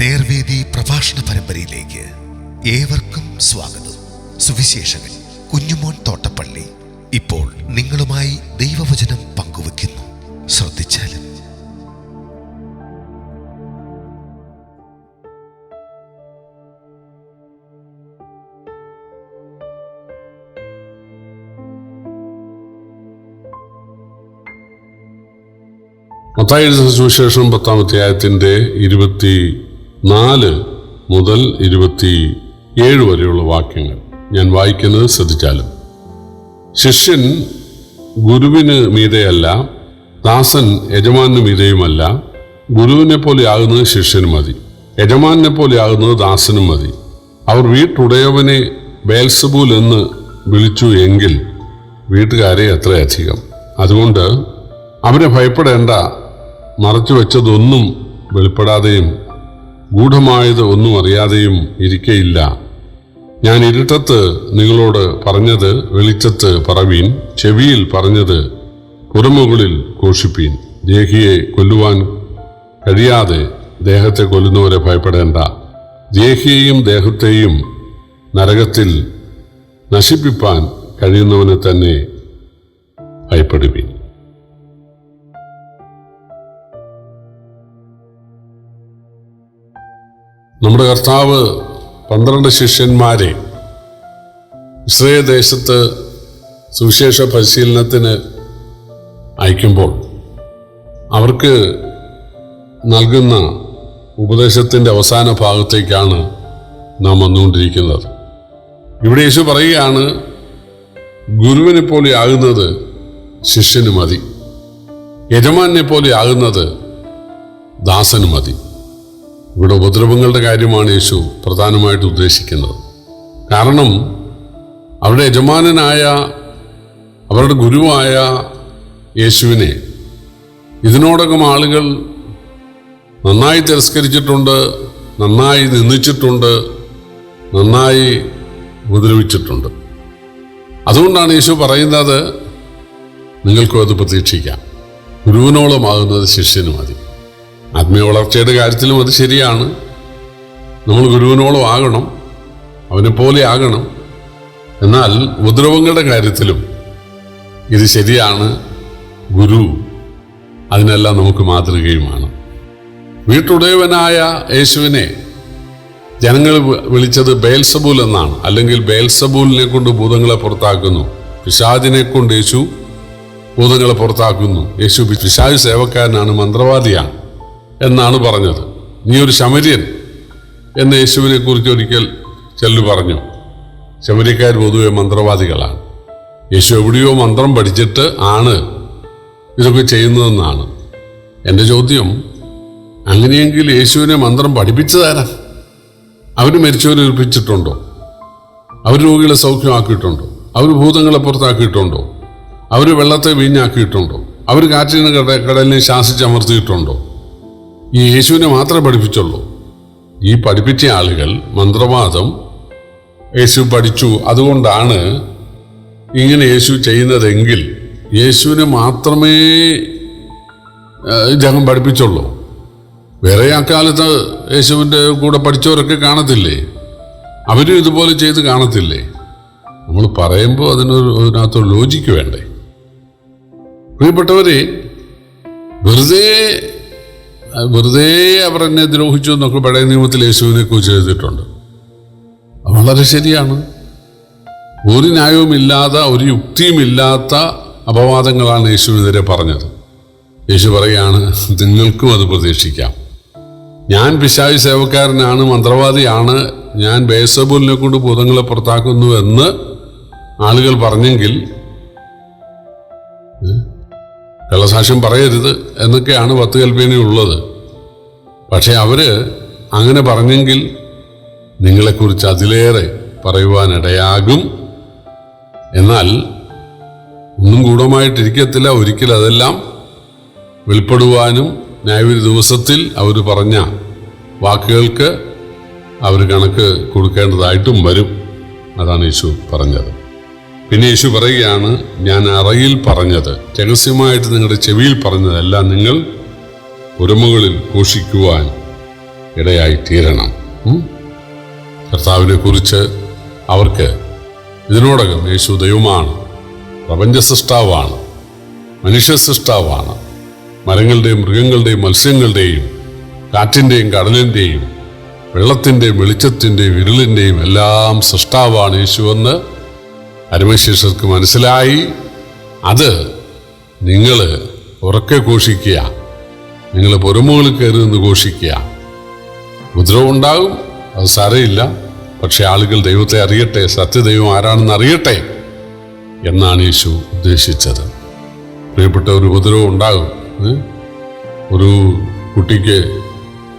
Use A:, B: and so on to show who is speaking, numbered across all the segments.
A: നേർവേദി പ്രഭാഷണ പരമ്പരയിലേക്ക് ഏവർക്കും സ്വാഗതം. സുവിശേഷകൻ കുഞ്ഞുമോൻ തോട്ടപ്പള്ളി ഇപ്പോൾ നിങ്ങളുമായി ദൈവവചനം പങ്കുവെക്കുന്നു ശ്രദ്ധിച്ചാലും.
B: മത്തായി സുവിശേഷം പത്താം അധ്യായത്തിന്റെ ഇരുപത്തി നാല് മുതൽ ഇരുപത്തി ഏഴ് വരെയുള്ള വാക്യങ്ങൾ ഞാൻ വായിക്കുന്നത് ശ്രദ്ധിച്ചാലും. ശിഷ്യൻ ഗുരുവിന് മീതെയല്ല ദാസൻ യജമാനു മീതയുമല്ല ഗുരുവിനെ പോലെയാകുന്നത് ശിഷ്യനും മതി യജമാനെ പോലെയാകുന്നത് ദാസനും മതി. അവർ വീട്ടുടയവനെ ബേൽസബൂൽ എന്ന് വിളിച്ചു എങ്കിൽ വീട്ടുകാരെ എത്രയധികം അതുകൊണ്ട് അവരെ ഭയപ്പെടേണ്ട മറച്ചു വെച്ചതൊന്നും വെളിപ്പെടാതെയും ഗൂഢമായത് ഒന്നും അറിയാതെയും ഇരിക്കയില്ല. ഞാൻ ഇരുട്ടത്ത് നിങ്ങളോട് പറഞ്ഞത് വെളിച്ചത്ത് പറവീൻ ചെവിയിൽ പറഞ്ഞത് പുറമുകളിൽ ഘോഷിപ്പീൻ. ദേഹിയെ കൊല്ലുവാൻ കഴിയാതെ ദേഹത്തെ കൊല്ലുന്നവരെ ഭയപ്പെടേണ്ട. ദേഹിയെയും ദേഹത്തെയും നരകത്തിൽ നശിപ്പിപ്പാൻ കഴിയുന്നവനെ തന്നെ ഭയപ്പെടുവീൻ. നമ്മുടെ കർത്താവ് പന്ത്രണ്ട് ശിഷ്യന്മാരെ ഇസ്രയേൽ ദേശത്ത് സുവിശേഷ പരിശീലനത്തിന് അയക്കുമ്പോൾ അവർക്ക് നൽകുന്ന ഉപദേശത്തിന്റെ അവസാന ഭാഗത്തേക്കാണ് നാം വന്നുകൊണ്ടിരിക്കുന്നത്. ഇവിടെ യേശു പറയുകയാണ് ഗുരുവിനെ പോലെ ആകുന്നത് ശിഷ്യന് മതി. യജമാനെ പോലെ ആകുന്നത് ദാസന് മതി. ഇവിടെ ഉപദ്രവങ്ങളുടെ കാര്യമാണ് യേശു പ്രധാനമായിട്ട് ഉദ്ദേശിക്കുന്നത്. കാരണം അവരുടെ യജമാനനായ അവരുടെ ഗുരുവായ യേശുവിനെ ഇതിനോടകം ആളുകൾ നന്നായി തിരസ്കരിച്ചിട്ടുണ്ട് നന്നായി നിന്ദിച്ചിട്ടുണ്ട് നന്നായി ഉപദ്രവിച്ചിട്ടുണ്ട്. അതുകൊണ്ടാണ് യേശു പറയുന്നത് നിങ്ങൾക്കും അത് പ്രതീക്ഷിക്കാം. ഗുരുവിനോളമാകുന്നത് ശിഷ്യന് മതി ആത്മീയ വളർച്ചയുടെ കാര്യത്തിലും അത് ശരിയാണ്. നമ്മൾ ഗുരുവിനോളം ആകണം അവനെ പോലെ ആകണം. എന്നാൽ ഉപദ്രവങ്ങളുടെ കാര്യത്തിലും ഇത് ശരിയാണ്. ഗുരു അതിനെല്ലാം നമുക്ക് മാതൃകയുമാണ്. വീട്ടുടയവനായ യേശുവിനെ ജനങ്ങൾ വിളിച്ചത് ബേൽസബൂൽ എന്നാണ്. അല്ലെങ്കിൽ ബേൽസബൂലിനെ കൊണ്ട് ഭൂതങ്ങളെ പുറത്താക്കുന്നു. പിശാദിനെ കൊണ്ട് യേശു ഭൂതങ്ങളെ പുറത്താക്കുന്നു. യേശു പിശാജ് സേവക്കാരനാണ് മന്ത്രവാദിയാണ്. എന്നാണ് പറഞ്ഞത്. നീ ഒരു ശമര്യൻ എന്ന് യേശുവിനെ കുറിച്ച് ഒരിക്കൽ ചെല്ലു പറഞ്ഞു. ശമര്യക്കാർ പൊതുവെ മന്ത്രവാദികളാണ്. യേശു എവിടെയോ മന്ത്രം പഠിച്ചിട്ട് ആണ് ഇതൊക്കെ ചെയ്യുന്നതെന്നാണ്. എന്റെ ചോദ്യം അങ്ങനെയെങ്കിൽ യേശുവിനെ മന്ത്രം പഠിപ്പിച്ചതാരാ? അവർ മരിച്ചവരെ ഏൽപ്പിച്ചിട്ടുണ്ടോ അവർ രോഗികളെ സൗഖ്യമാക്കിയിട്ടുണ്ടോ? അവർ ഭൂതങ്ങളെ പുറത്താക്കിയിട്ടുണ്ടോ? അവർ വെള്ളത്തെ വീഞ്ഞാക്കിയിട്ടുണ്ടോ? അവർ കാറ്റിന് കട കടലിനെ ശാസിച്ചമർത്തിയിട്ടുണ്ടോ? ഈ യേശുവിനെ മാത്രമേ പഠിപ്പിച്ചുള്ളൂ. ഈ പഠിപ്പിച്ച ആളുകൾ മന്ത്രവാദം യേശു പഠിച്ചു. അതുകൊണ്ടാണ് ഇങ്ങനെ യേശു ചെയ്യുന്നതെങ്കിൽ യേശുവിനെ മാത്രമേ ആ, ഇദ്ദേഹം പഠിപ്പിച്ചുള്ളൂ. വേറെ അക്കാലത്ത് യേശുവിന്റെ കൂടെ പഠിച്ചവരൊക്കെ കാണത്തില്ലേ? അവരും ഇതുപോലെ ചെയ്ത് കാണത്തില്ലേ? നമ്മൾ പറയുമ്പോൾ അതിനൊരു അതിനകത്തൊരു ലോജിക്ക് വേണ്ടേ? പ്രിയപ്പെട്ടവരെ വെറുതെ വെറുതെ അവർ എന്നെ ദ്രോഹിച്ചു എന്നൊക്കെ പഴയ നിയമത്തിൽ യേശുവിനെ കുറിച്ച് എഴുതിയിട്ടുണ്ട്. വളരെ ശരിയാണ്. ഒരു ന്യായവുമില്ലാത്ത ഒരു യുക്തിയുമില്ലാത്ത അപവാദങ്ങളാണ് യേശുവിനെതിരെ പറഞ്ഞത്. യേശു പറയാണ് നിങ്ങൾക്കും അത് പ്രതീക്ഷിക്കാം. ഞാൻ പിശാവി സേവക്കാരനാണ് മന്ത്രവാദിയാണ്. ഞാൻ ബേസബൂലിനെ കൊണ്ട് ഭൂതങ്ങളെ പുറത്താക്കുന്നു എന്ന് ആളുകൾ പറഞ്ഞെങ്കിൽ? കള്ളസാക്ഷ്യം പറയരുത് എന്നൊക്കെയാണ് പത്ത് കൽപ്പനയുള്ളത് പക്ഷെ അവർ അങ്ങനെ പറഞ്ഞെങ്കിൽ നിങ്ങളെക്കുറിച്ച് അതിലേറെ പറയുവാനിടയാകും. എന്നാൽ ഒന്നും ഗൂഢമായിട്ടിരിക്കത്തില്ല. ഒരിക്കൽ അതെല്ലാം വെളിപ്പെടുവാനും ന്യായവിധി ദിവസത്തിൽ അവർ പറഞ്ഞ വാക്കുകൾക്ക് അവർ കണക്ക് കൊടുക്കേണ്ടതായിട്ടും വരും. അതാണ് യേശു പറഞ്ഞത്. പിന്നെ യേശു പറയുകയാണ് ഞാൻ അറയിൽ പറഞ്ഞത്. രഹസ്യമായിട്ട് നിങ്ങളുടെ ചെവിയിൽ പറഞ്ഞതെല്ലാം നിങ്ങൾ പുറമുകളിൽ ഘോഷിക്കുവാൻ ഇടയായി തീരണം. കർത്താവിനെ കുറിച്ച് അവർക്ക് ഇതിനോടകം യേശു ദൈവമാണ് പ്രപഞ്ച സൃഷ്ടാവാണ് മനുഷ്യ സൃഷ്ടാവാണ് മരങ്ങളുടെയും മൃഗങ്ങളുടെയും മത്സ്യങ്ങളുടെയും കാറ്റിന്റെയും കടലിന്റെയും വെള്ളത്തിന്റെയും വെളിച്ചത്തിന്റെയും ഇരുളിന്റെയും എല്ലാം സൃഷ്ടാവാണ് യേശുവെന്ന് അരുമശേഷർക്ക് മനസ്സിലായി. അത് നിങ്ങൾ ഉറക്കെ ഘോഷിക്കുക. നിങ്ങൾ പുറമുകളിൽ കയറി നിന്ന് ഘോഷിക്കുക. ഉപദ്രവം ഉണ്ടാകും അത് സാരയില്ല പക്ഷെ ആളുകൾ ദൈവത്തെ അറിയട്ടെ സത്യദൈവം ആരാണെന്ന് അറിയട്ടെ എന്നാണ് യേശു ഉദ്ദേശിച്ചത്. പ്രിയപ്പെട്ട ഒരു ഉപദ്രവം ഉണ്ടാകും. ഒരു കുട്ടിക്ക്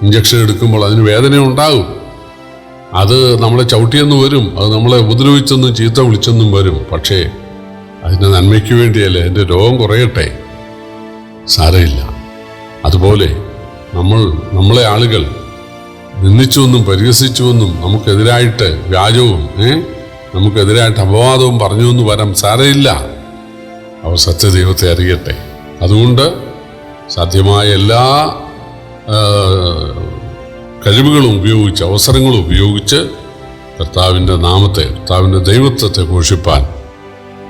B: ഇഞ്ചക്ഷൻ എടുക്കുമ്പോൾ അതിന് വേദന ഉണ്ടാകും. അത് നമ്മളെ ചവിട്ടിയെന്ന് വരും അത് നമ്മളെ ഉപദ്രവിച്ചെന്നും ചീത്ത വിളിച്ചെന്നും വരും. പക്ഷേ അതിന്റെ നന്മയ്ക്ക് വേണ്ടിയല്ലേ എന്റെ രോഗം കുറയട്ടെ? സാരമില്ല. അതുപോലെ നമ്മൾ നമ്മളെ ആളുകൾ നിന്ദിച്ചുവെന്നും പരിഹസിച്ചുവെന്നും നമുക്കെതിരായിട്ട് വ്യാജവും ഏ? നമുക്കെതിരായിട്ട് അപവാദവും പറഞ്ഞു എന്ന് വരാം സാരയില്ല അവർ സത്യദൈവത്തെ അറിയട്ടെ. അതുകൊണ്ട് സാധ്യമായ എല്ലാ കഴിവുകളും ഉപയോഗിച്ച് അവസരങ്ങളും ഉപയോഗിച്ച് കർത്താവിന്റെ നാമത്തെ കർത്താവിന്റെ ദൈവത്വത്തെ ഘോഷിപ്പാൻ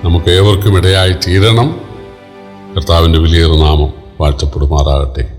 B: നമുക്ക് ഏവർക്കും ഇടയായി തീരണം. കർത്താവിന്റെ വലിയൊരു നാമം. വാഴ്ത്തപ്പെടുമാറാകട്ടെ.